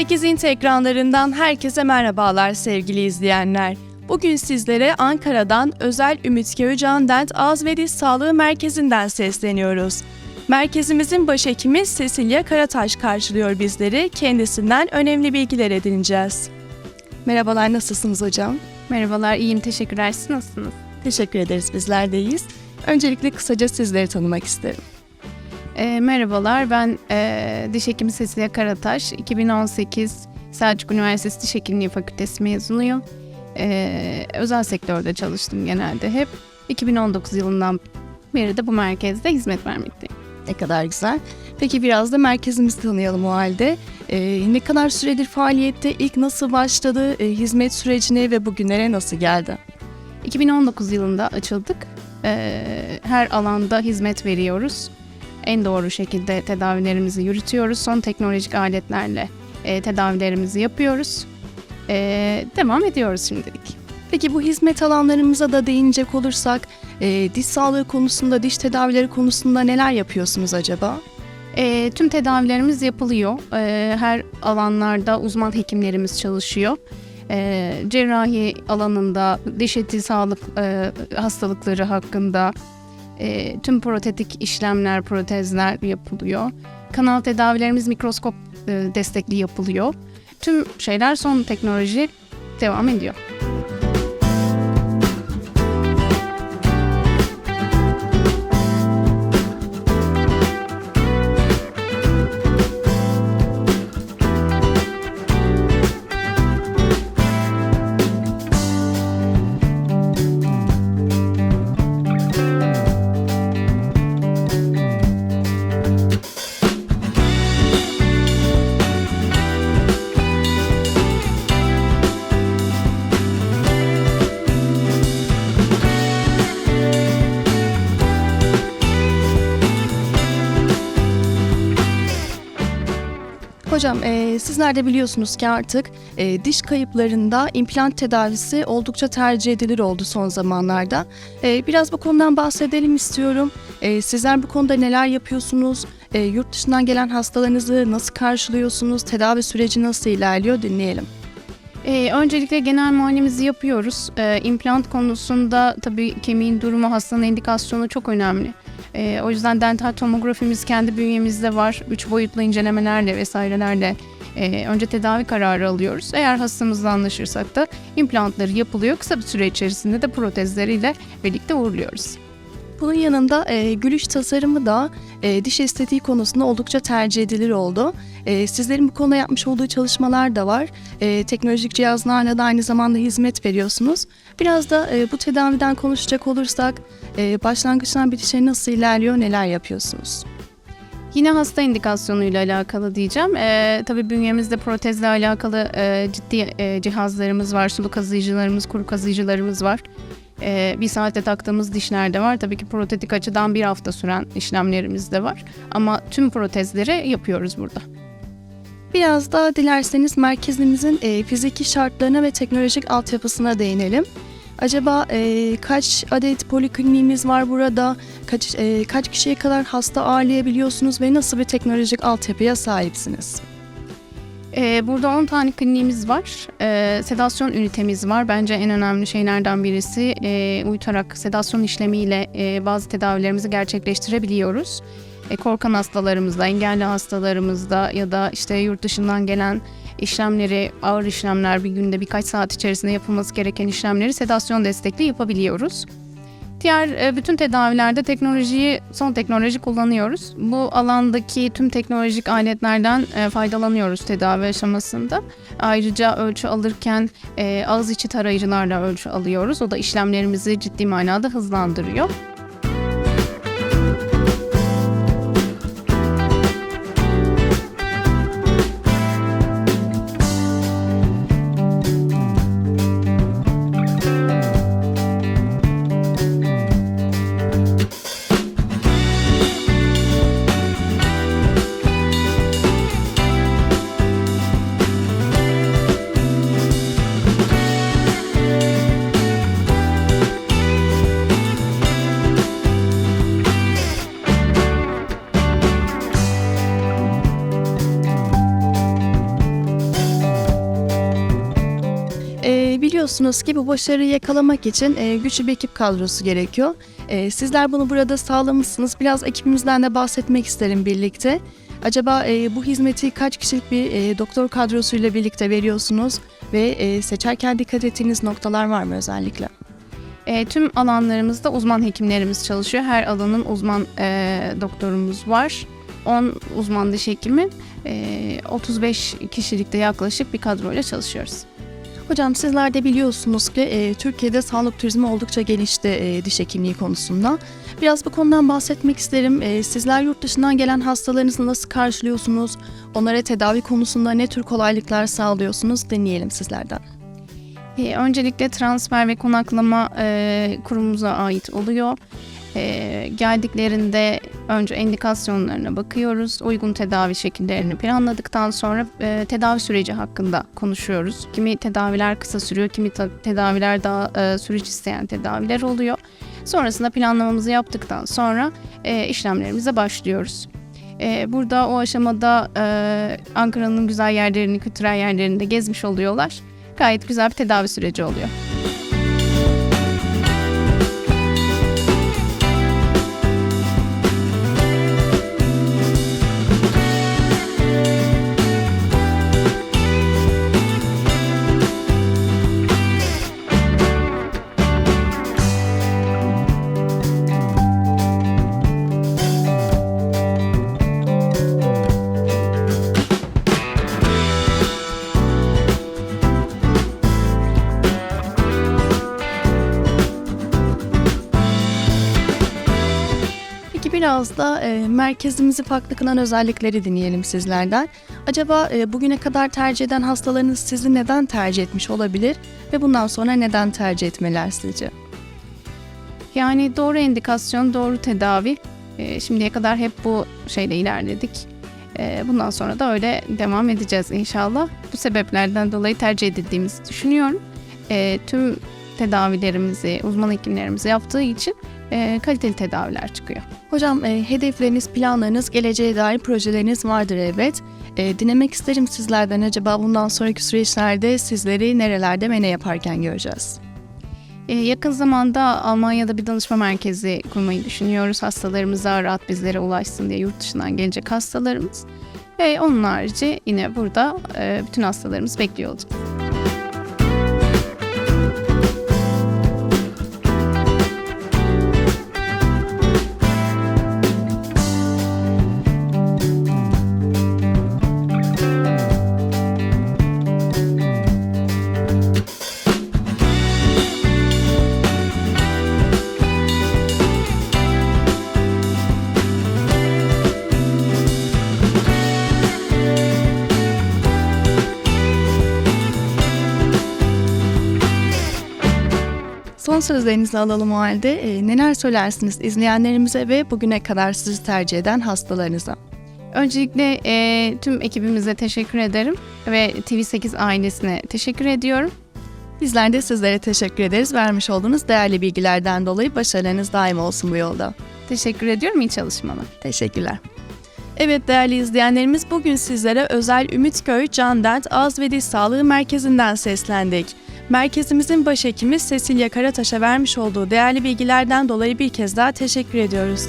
TV8 Int ekranlarından herkese merhabalar sevgili izleyenler. Bugün sizlere Ankara'dan Özel Ümit Köycan Dent Ağız ve Diş Sağlığı Merkezi'nden sesleniyoruz. Merkezimizin başhekimi Cecilia Karataş karşılıyor bizleri. Kendisinden önemli bilgiler edineceğiz. Merhabalar, nasılsınız hocam? Merhabalar, iyiyim. Teşekkürler. Siz nasılsınız? Teşekkür ederiz, bizler deyiz. Öncelikle kısaca sizleri tanımak isterim. E, merhabalar, ben e, Diş Hekimi Cecilia Karataş. 2018 Selçuk Üniversitesi Diş Hekimliği Fakültesi mezunuyum. E, özel sektörde çalıştım genelde hep. 2019 yılından beri de bu merkezde hizmet vermekteyim. Ne kadar güzel. Peki biraz da merkezimizi tanıyalım o halde. Ee, ne kadar süredir faaliyette, ilk nasıl başladı, e, hizmet sürecine ve bugünlere nasıl geldi? 2019 yılında açıldık. E, her alanda hizmet veriyoruz. En doğru şekilde tedavilerimizi yürütüyoruz. Son teknolojik aletlerle e, tedavilerimizi yapıyoruz. E, devam ediyoruz şimdilik. Peki bu hizmet alanlarımıza da değinecek olursak, e, diş sağlığı konusunda, diş tedavileri konusunda neler yapıyorsunuz acaba? E, tüm tedavilerimiz yapılıyor. E, her alanlarda uzman hekimlerimiz çalışıyor. E, cerrahi alanında, diş eti sağlık e, hastalıkları hakkında e, tüm protetik işlemler, protezler yapılıyor. Kanal tedavilerimiz mikroskop e, destekli yapılıyor. Tüm şeyler son teknoloji devam ediyor. Hocam e, sizler de biliyorsunuz ki artık e, diş kayıplarında implant tedavisi oldukça tercih edilir oldu son zamanlarda. E, biraz bu konudan bahsedelim istiyorum. E, sizler bu konuda neler yapıyorsunuz? E, yurt dışından gelen hastalarınızı nasıl karşılıyorsunuz? Tedavi süreci nasıl ilerliyor? Dinleyelim. Ee, öncelikle genel muayenemizi yapıyoruz. Ee, implant konusunda tabii kemiğin durumu, hastanın indikasyonu çok önemli. Ee, o yüzden dental tomografimiz kendi bünyemizde var. Üç boyutlu incelemelerle vesairelerle e, önce tedavi kararı alıyoruz. Eğer hastamızla anlaşırsak da implantları yapılıyor. Kısa bir süre içerisinde de protezleriyle birlikte uğurluyoruz. Bunun yanında e, gülüş tasarımı da e, diş estetiği konusunda oldukça tercih edilir oldu. E, sizlerin bu konuda yapmış olduğu çalışmalar da var. E, teknolojik cihazlarla da aynı zamanda hizmet veriyorsunuz. Biraz da e, bu tedaviden konuşacak olursak e, başlangıçtan bitişe nasıl ilerliyor, neler yapıyorsunuz? Yine hasta indikasyonuyla alakalı diyeceğim. Ee, tabii bünyemizde protezle alakalı e, ciddi e, cihazlarımız var. Sulu kazıyıcılarımız, kuru kazıyıcılarımız var. Ee, bir saatte taktığımız dişler de var. Tabii ki protetik açıdan bir hafta süren işlemlerimiz de var. Ama tüm protezleri yapıyoruz burada. Biraz da dilerseniz merkezimizin e, fiziki şartlarına ve teknolojik altyapısına değinelim. Acaba e, kaç adet polikliniğimiz var burada? Kaç e, kaç kişiye kadar hasta ağırlayabiliyorsunuz ve nasıl bir teknolojik altyapıya sahipsiniz? Ee, burada 10 tane kliniğimiz var. Ee, sedasyon ünitemiz var. Bence en önemli şeylerden birisi e, uyutarak sedasyon işlemiyle e, bazı tedavilerimizi gerçekleştirebiliyoruz. E, korkan hastalarımızda, engelli hastalarımızda ya da işte yurt dışından gelen işlemleri, ağır işlemler bir günde birkaç saat içerisinde yapılması gereken işlemleri sedasyon destekli yapabiliyoruz. Diğer e, bütün tedavilerde teknolojiyi, son teknoloji kullanıyoruz. Bu alandaki tüm teknolojik aletlerden e, faydalanıyoruz tedavi aşamasında. Ayrıca ölçü alırken e, ağız içi tarayıcılarla ölçü alıyoruz. O da işlemlerimizi ciddi manada hızlandırıyor. Biliyorsunuz ki bu başarıyı yakalamak için e, güçlü bir ekip kadrosu gerekiyor. E, sizler bunu burada sağlamışsınız. Biraz ekibimizden de bahsetmek isterim birlikte. Acaba e, bu hizmeti kaç kişilik bir e, doktor kadrosuyla birlikte veriyorsunuz ve e, seçerken dikkat ettiğiniz noktalar var mı özellikle? E, tüm alanlarımızda uzman hekimlerimiz çalışıyor. Her alanın uzman e, doktorumuz var. 10 uzman diş hekimi, e, 35 kişilikte yaklaşık bir kadroyla çalışıyoruz. Hocam sizler de biliyorsunuz ki e, Türkiye'de sağlık turizmi oldukça gelişti e, diş hekimliği konusunda. Biraz bu konudan bahsetmek isterim. E, sizler yurt dışından gelen hastalarınızı nasıl karşılıyorsunuz? Onlara tedavi konusunda ne tür kolaylıklar sağlıyorsunuz? Dinleyelim sizlerden. E, öncelikle transfer ve konaklama e, kurumumuza ait oluyor. E, geldiklerinde önce indikasyonlarına bakıyoruz. Uygun tedavi şekillerini planladıktan sonra e, tedavi süreci hakkında konuşuyoruz. Kimi tedaviler kısa sürüyor, kimi tedaviler daha e, süreç isteyen tedaviler oluyor. Sonrasında planlamamızı yaptıktan sonra e, işlemlerimize başlıyoruz. E, burada o aşamada e, Ankara'nın güzel yerlerini, kültürel yerlerini de gezmiş oluyorlar gayet güzel bir tedavi süreci oluyor. Peki biraz da e, merkezimizi farklı kılan özellikleri dinleyelim sizlerden. Acaba e, bugüne kadar tercih eden hastalarınız sizi neden tercih etmiş olabilir ve bundan sonra neden tercih etmeler sizce? Yani doğru indikasyon, doğru tedavi. Ee, şimdiye kadar hep bu şeyle ilerledik. Ee, bundan sonra da öyle devam edeceğiz inşallah. Bu sebeplerden dolayı tercih edildiğimizi düşünüyorum. Ee, tüm tedavilerimizi uzman hekimlerimiz yaptığı için e, kaliteli tedaviler çıkıyor. Hocam e, hedefleriniz, planlarınız, geleceğe dair projeleriniz vardır elbet. E, dinlemek isterim sizlerden acaba bundan sonraki süreçlerde sizleri nerelerde ve ne yaparken göreceğiz? Ee, yakın zamanda Almanya'da bir danışma merkezi kurmayı düşünüyoruz. Hastalarımıza rahat bizlere ulaşsın diye yurt dışından gelecek hastalarımız. Ve onun harici yine burada e, bütün hastalarımız bekliyor olacak. Son sözlerinizi alalım o halde. E, neler söylersiniz izleyenlerimize ve bugüne kadar sizi tercih eden hastalarınıza? Öncelikle e, tüm ekibimize teşekkür ederim ve TV8 ailesine teşekkür ediyorum. Bizler de sizlere teşekkür ederiz. Vermiş olduğunuz değerli bilgilerden dolayı başarılarınız daim olsun bu yolda. Teşekkür ediyorum. iyi çalışmalar. Teşekkürler. Evet değerli izleyenlerimiz bugün sizlere özel Ümitköy Can Dent Ağız ve Diş Sağlığı Merkezi'nden seslendik. Merkezimizin başhekimi Cecilia Karataş'a vermiş olduğu değerli bilgilerden dolayı bir kez daha teşekkür ediyoruz.